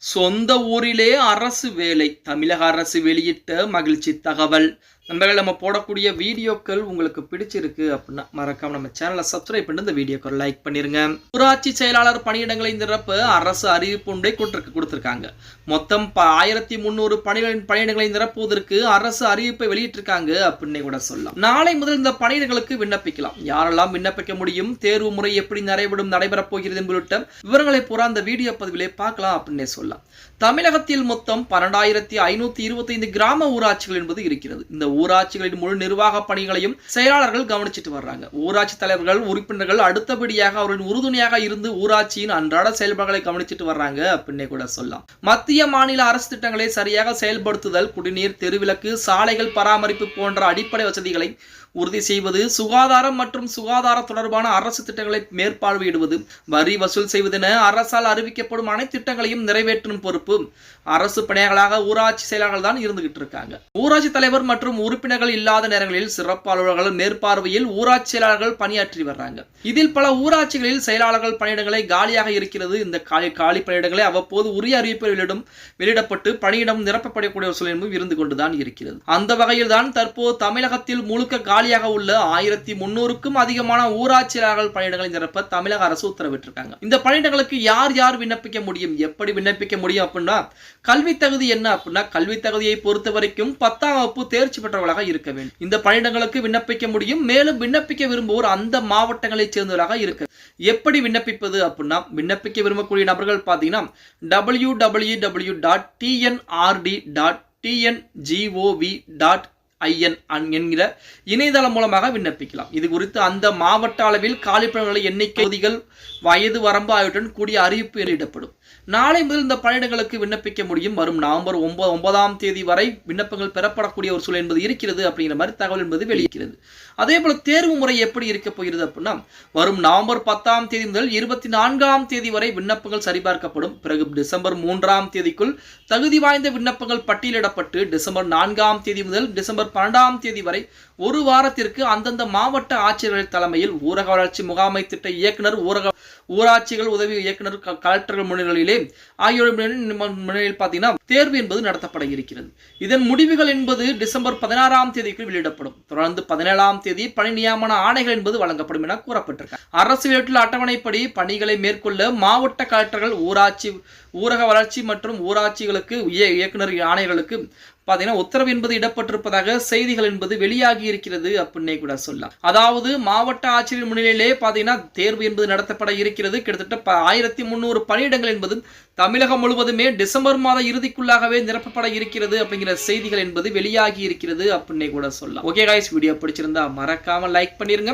சொந்த ஊரிலே அரசு வேலை தமிழக அரசு வெளியிட்ட மகிழ்ச்சி தகவல். நண்பர்கள் நம்ம போடக்கூடிய வீடியோக்கள் உங்களுக்கு பிடிச்சிருக்கு அப்படின்னா மறக்காம நம்ம சேனலை சப்ஸ்கிரைப் பண்ணி இந்த வீடியோக்கள் லைக் பண்ணிருங்க. ஊராட்சி செயலாளர் பணியிடங்களை திறப்பு அரசு அறிவிப்பு ஒன்றை கொடுத்திருக்கு கொடுத்திருக்காங்க. மொத்தம் ப- ஆயிரத்தி முந்நூறு பணிகளின் பணியிடங்களை நிரப்புவதற்கு அரசு அறிவிப்பை வெளியிட்டிருக்காங்க அப்படின்னே கூட சொல்லலாம். நாளை முதல் இந்த பணியிடங்களுக்கு விண்ணப்பிக்கலாம். யாரெல்லாம் விண்ணப்பிக்க முடியும் தேர்வு முறை எப்படி நடைபெறும் நடைபெறப் போகிறது உள்ளிட்ட விவரங்களை பூரா அந்த வீடியோ பதிவிலே பார்க்கலாம் அப்படின்னே சொல்லலாம். தமிழகத்தில் மொத்தம் பன்னெண்டாயிரத்தி ஐநூத்தி இருபத்தைந்து கிராம ஊராட்சிகள் என்பது இருக்கிறது. இந்த ஊராட்சிகளின் முழு நிர்வாக பணிகளையும் செயலாளர்கள் கவனிச்சிட்டு வர்றாங்க. ஊராட்சி தலைவர்கள் உறுப்பினர்கள் அடுத்தபடியாக அவர்களின் உறுதுணையாக இருந்து ஊராட்சியின் அன்றாட செயல்பாடுகளை கவனிச்சிட்டு வர்றாங்க அப்படின்னே கூட சொல்லலாம். மத்திய மாநில அரசு திட்டங்களை சரியாக செயல்படுத்துதல் குடிநீர் தெருவிளக்கு சாலைகள் பராமரிப்பு போன்ற அடிப்படை வசதிகளை உறுதி செய்வது சுகாதாரம் மற்றும் சுகாதார தொடர்பான அரசு திட்டங்களை மேற்பார்வையிடுவது வரி வசூல் செய்வதென அரசால் அறிவிக்கப்படும் அனைத்து திட்டங்களையும் நிறைவேற்றும் பொறுப்பு அரசு பணியாளர்களாக ஊராட்சி செயலாளர்கள் தான் இருந்துகிட்டு இருக்காங்க. ஊராட்சி தலைவர் மற்றும் உறுப்பினர்கள் இல்லாத நேரங்களில் சிறப்பு அலுவலர்கள் மேற்பார்வையில் ஊராட்சி செயலாளர்கள் பணியாற்றி வர்றாங்க. இதில் பல ஊராட்சிகளில் செயலாளர்கள் பணியிடங்களை காலியாக இருக்கிறது. இந்த காலி காலி பணியிடங்களை அவ்வப்போது உரிய அறிவிப்பு வெளியிடப்பட்டு பணியிடம் நிரப்பப்படக்கூடிய ஒரு இருந்து கொண்டுதான் இருக்கிறது. அந்த வகையில் தான் தற்போது தமிழகத்தில் முழுக்க காலியாக உள்ள ஆயிரத்தி முன்னூறுக்கும் அதிகமான ஊராட்சி செயலாளர்கள் பணியிடங்களை நிரப்ப தமிழக அரசு உத்தரவிட்டிருக்காங்க. இந்த பணியிடங்களுக்கு யார் யார் விண்ணப்பிக்க முடியும்? எப்படி விண்ணப்பிக்க முடியும் அப்படின்னா கல்வி தகுதி என்ன அப்படின்னா கல்வி தகுதியை பொறுத்த வரைக்கும் பத்தாம் வகுப்பு தேர்ச்சி பெற்ற பெற்றவர்களாக இருக்க வேண்டும். இந்த பணியிடங்களுக்கு விண்ணப்பிக்க முடியும். மேலும் விண்ணப்பிக்க விரும்புவோர் அந்த மாவட்டங்களைச் சேர்ந்தவராக இருக்க எப்படி விண்ணப்பிப்பது அப்படின்னா விண்ணப்பிக்க விரும்பக்கூடிய நபர்கள் பார்த்தீங்கன்னா W W W dot TNRD dot TNGOV dot IN என்கிற இணையதளம் மூலமாக விண்ணப்பிக்கலாம். இது குறித்து அந்த மாவட்ட அளவில் காலிப்பணிகளை எண்ணிக்கை தொகுதிகள் வயது வரம்பு ஆகியவற்றுடன் கூடிய அறிவிப்பு வெளியிடப்படும். நாளை முதல் இந்த பணியிடங்களுக்கு விண்ணப்பிக்க முடியும். வரும் நவம்பர் ஒன்பது ஒன்பதாம் தேதி வரை விண்ணப்பங்கள் பெறப்படக்கூடிய ஒரு சூழல் என்பது இருக்கிறது அப்படிங்கிற மாதிரி தகவல் என்பது வெளியிருக்கிறது அதே போல தேர்வு முறை எப்படி இருக்க போகிறது அப்படின்னா வரும் நவம்பர் பத்தாம் தேதி முதல் இருபத்தி நான்காம் தேதி வரை விண்ணப்பங்கள் சரிபார்க்கப்படும். பிறகு டிசம்பர் மூன்றாம் தேதிக்குள் தகுதி வாய்ந்த விண்ணப்பங்கள் பட்டியலிடப்பட்டு டிசம்பர் நான்காம் தேதி முதல் டிசம்பர் பன்னெண்டாம் தேதி வரை ஒரு வாரத்திற்கு அந்தந்த மாவட்ட ஆட்சியர்கள் தலைமையில் ஊரக வளர்ச்சி முகாமை திட்ட இயக்குனர் ஊரக ஊராட்சிகள் உதவி இயக்குனர் கலெக்டர்கள் முன்னிலையிலே ஆகியோர் முன்னிலையில் பார்த்தீங்கன்னா தேர்வு என்பது நடத்தப்பட இருக்கிறது. இதன் முடிவுகள் என்பது டிசம்பர் பதினாறாம் தேதிக்குள் வெளியிடப்படும். தொடர்ந்து பதினேழாம் தேதி பணி நியமன ஆணைகள் என்பது வழங்கப்படும் என கூறப்பட்டிருக்க அரசு வெளியிட்டுள்ள அட்டவணைப்படி பணிகளை மேற்கொள்ள மாவட்ட கலெக்டர்கள் ஊராட்சி ஊரக வளர்ச்சி மற்றும் ஊராட்சிகளுக்கு இய- இயக்குனர் ஆணையர்களுக்கு பார்த்தீங்கன்னா உத்தரவு என்பது இடப்பட்டிருப்பதாக செய்திகள் என்பது வெளியாகி இருக்கிறது அப்படின்னே கூட சொல்லலாம். அதாவது மாவட்ட ஆட்சியர் முன்னிலையிலே பார்த்தீங்கன்னா தேர்வு என்பது நடத்தப்பட இருக்கிறது. கிட்டத்தட்ட ஆயிரத்தி முந்நூறு பணியிடங்கள் என்பது தமிழகம் முழுவதுமே டிசம்பர் மாத இறுதி இறுதிக்குள்ளாகவே நிரப்பப்பட இருக்கிறது அப்படிங்கிற செய்திகள் என்பது வெளியாகி இருக்கிறது அப்படின்னே கூட சொல்லலாம். ஓகே காய்ஸ் வீடியோ பிடிச்சிருந்தா மறக்காம லைக் பண்ணிருங்க.